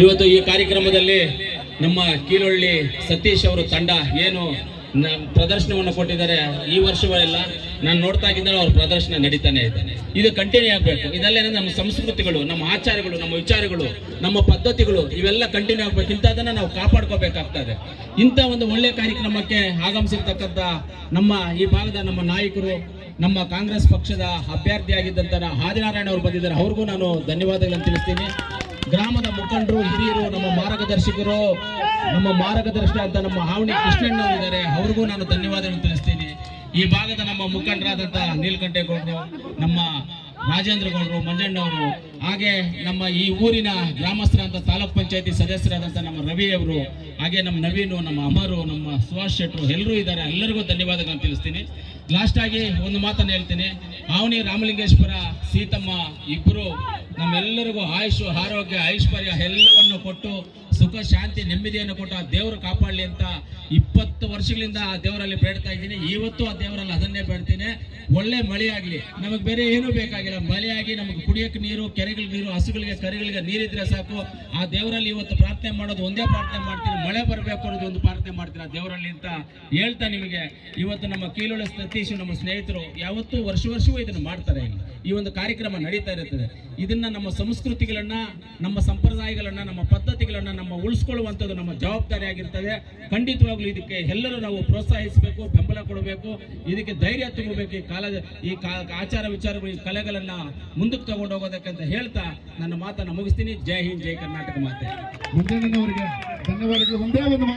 ಇವತ್ತು ಈ ಕಾರ್ಯಕ್ರಮದಲ್ಲಿ ನಮ್ಮ ಕೀಲೊಳ್ಳಿ ಸತೀಶ್ ಅವರು ತಂಡ ಏನು ಪ್ರದರ್ಶನವನ್ನು ಕೊಟ್ಟಿದ್ದಾರೆ ಈ ವರ್ಷವೆಲ್ಲ ನಾನು ನೋಡ್ತಾ ಇದ್ದಾರೆ ಅವ್ರ ಪ್ರದರ್ಶನ ನಡೀತಾನೆ ಇದೆ. ಇದು ಕಂಟಿನ್ಯೂ ಆಗಬೇಕು. ಇದೆಲ್ಲ ನಮ್ಮ ಸಂಸ್ಕೃತಿಗಳು, ನಮ್ಮ ಆಚಾರಗಳು, ನಮ್ಮ ವಿಚಾರಗಳು, ನಮ್ಮ ಪದ್ಧತಿಗಳು, ಇವೆಲ್ಲ ಕಂಟಿನ್ಯೂ ಆಗಬೇಕು. ಇಂಥದನ್ನ ನಾವು ಕಾಪಾಡ್ಕೋಬೇಕಾಗ್ತದೆ ಇಂಥ ಒಂದು ಒಳ್ಳೆ ಕಾರ್ಯಕ್ರಮಕ್ಕೆ ಆಗಮಿಸಿರ್ತಕ್ಕಂಥ ನಮ್ಮ ಈ ಭಾಗದ ನಮ್ಮ ನಾಯಕರು, ನಮ್ಮ ಕಾಂಗ್ರೆಸ್ ಪಕ್ಷದ ಅಭ್ಯರ್ಥಿಯಾಗಿದ್ದಂಥ ಹಾದಿನಾರಾಯಣ ಅವರು ಬಂದಿದ್ದಾರೆ. ಅವ್ರಿಗೂ ನಾನು ಧನ್ಯವಾದಗಳನ್ನು ತಿಳಿಸ್ತೀನಿ. ಗ್ರಾಮದ ಮುಖಂಡರು, ಹಿರಿಯರು, ನಮ್ಮ ಮಾರ್ಗದರ್ಶಕರು, ನಮ್ಮ ಮಾರ್ಗದರ್ಶಕ ಅಂತ ನಮ್ಮ ಹಾವಣಿ ಕೃಷ್ಣಣ್ಣ ಇದ್ದಾರೆ ಅವ್ರಿಗೂ ನಾನು ಧನ್ಯವಾದಗಳನ್ನು ತಿಳಿಸ್ತೀನಿ. ಈ ಭಾಗದ ನಮ್ಮ ಮುಖಂಡರಾದಂಥ ನೀಲಕಂಠೇಗೌಡರು ನಮ್ಮ ರಾಜೇಂದ್ರ ಗೌಡರು ಮಂಜಣ್ಣವರು ಹಾಗೆ ನಮ್ಮ ಈ ಊರಿನ ಗ್ರಾಮಸ್ಥರಾದಂಥ ತಾಲೂಕ್ ಪಂಚಾಯತಿ ಸದಸ್ಯರಾದಂಥ ನಮ್ಮ ರವಿ ಅವರು, ಹಾಗೆ ನಮ್ಮ ನವೀನು, ನಮ್ಮ ಅಮರು, ನಮ್ಮ ಸುಭಾಷ್ ಶೆಟ್ಟರು ಎಲ್ಲರೂ ಇದ್ದಾರೆ. ಎಲ್ಲರಿಗೂ ಧನ್ಯವಾದಗಳನ್ನು ತಿಳಿಸ್ತೀನಿ. ಲಾಸ್ಟ್ ಆಗಿ ಒಂದು ಮಾತನ್ನು ಹೇಳ್ತೀನಿ. ಅವನಿ ರಾಮಲಿಂಗೇಶ್ವರ, ಸೀತಮ್ಮ ಇಬ್ಬರು ನಮ್ಮೆಲ್ಲರಿಗೂ ಆಯುಷ್, ಆರೋಗ್ಯ, ಐಶ್ವರ್ಯ ಎಲ್ಲವನ್ನು ಕೊಟ್ಟು ಸುಖ, ಶಾಂತಿ, ನೆಮ್ಮದಿಯನ್ನು ಕೊಟ್ಟು ಆ ದೇವರು ಕಾಪಾಡಲಿ ಅಂತ ಇಪ್ಪತ್ತು ವರ್ಷಗಳಿಂದ ಆ ದೇವರಲ್ಲಿ ಬೇಡ್ತಾ ಇದ್ದೀನಿ. ಇವತ್ತು ಆ ದೇವರಲ್ಲಿ ಅದನ್ನೇ ಬೇಡ್ತೀನಿ. ಒಳ್ಳೆ ಮಳೆಯಾಗಲಿ ನಮಗೆ ಬೇರೆ ಏನೂ ಬೇಕಾಗಿಲ್ಲ. ಮಳೆಯಾಗಿ ನಮಗೆ ಕುಡಿಯೋಕೆ ನೀರು, ಕೆರೆಗಳ ನೀರು, ಹಸುಗಳಿಗೆ, ಕರೆಗಳಿಗೆ ನೀರಿದ್ರೆ ಸಾಕು. ಆ ದೇವರಲ್ಲಿ ಇವತ್ತು ಪ್ರಾರ್ಥನೆ ಮಾಡೋದು ಒಂದೇ ಪ್ರಾರ್ಥನೆ ಮಾಡ್ತೀನಿ ಮಳೆ ಬರಬೇಕು ಅನ್ನೋದು ಒಂದು ಪ್ರಾರ್ಥನೆ ಮಾಡ್ತೀನಿ ಆ ದೇವರಲ್ಲಿ ಅಂತ ಹೇಳ್ತಾ ನಿಮಗೆ. ಇವತ್ತು ನಮ್ಮ ಕೀಲೊಳ ಸತೀಶ್, ನಮ್ಮ ಸ್ನೇಹಿತರು ಯಾವತ್ತೂ ವರ್ಷ ವರ್ಷವೂ ಇದನ್ನು ಮಾಡ್ತಾರೆ ಈ ಒಂದು ಕಾರ್ಯಕ್ರಮ ನಡೀತಾ ಇರುತ್ತದೆ ಇದನ್ನ ನಮ್ಮ ಸಂಸ್ಕೃತಿಗಳನ್ನ, ನಮ್ಮ ಸಂಪ್ರದಾಯಗಳನ್ನ, ನಮ್ಮ ಪದ್ಧತಿಗಳನ್ನ ನಮ್ಮ ಉಳಿಸ್ಕೊಳ್ಳುವಂಥದ್ದು ನಮ್ಮ ಜವಾಬ್ದಾರಿ ಆಗಿರ್ತದೆ. ಖಂಡಿತವಾಗ್ಲೂ ಇದಕ್ಕೆ ಎಲ್ಲರೂ ನಾವು ಪ್ರೋತ್ಸಾಹಿಸಬೇಕು, ಬೆಂಬಲ ಕೊಡಬೇಕು. ಇದಕ್ಕೆ ಧೈರ್ಯ ತುಂಬಬೇಕು. ಕಾಲದ ಈ ಆಚಾರ ವಿಚಾರಗಳು, ಈ ಕಲೆಗಳನ್ನ ಮುಂದಕ್ಕೆ ತಗೊಂಡು ಹೋಗೋದಕ್ಕಂತ ಹೇಳ್ತಾ ನನ್ನ ಮಾತನ್ನ ಮುಗಿಸ್ತೀನಿ. ಜೈ ಹಿಂದ್, ಜೈ ಕರ್ನಾಟಕ ಮಾತೆ. ಧನ್ಯವಾದಗಳು.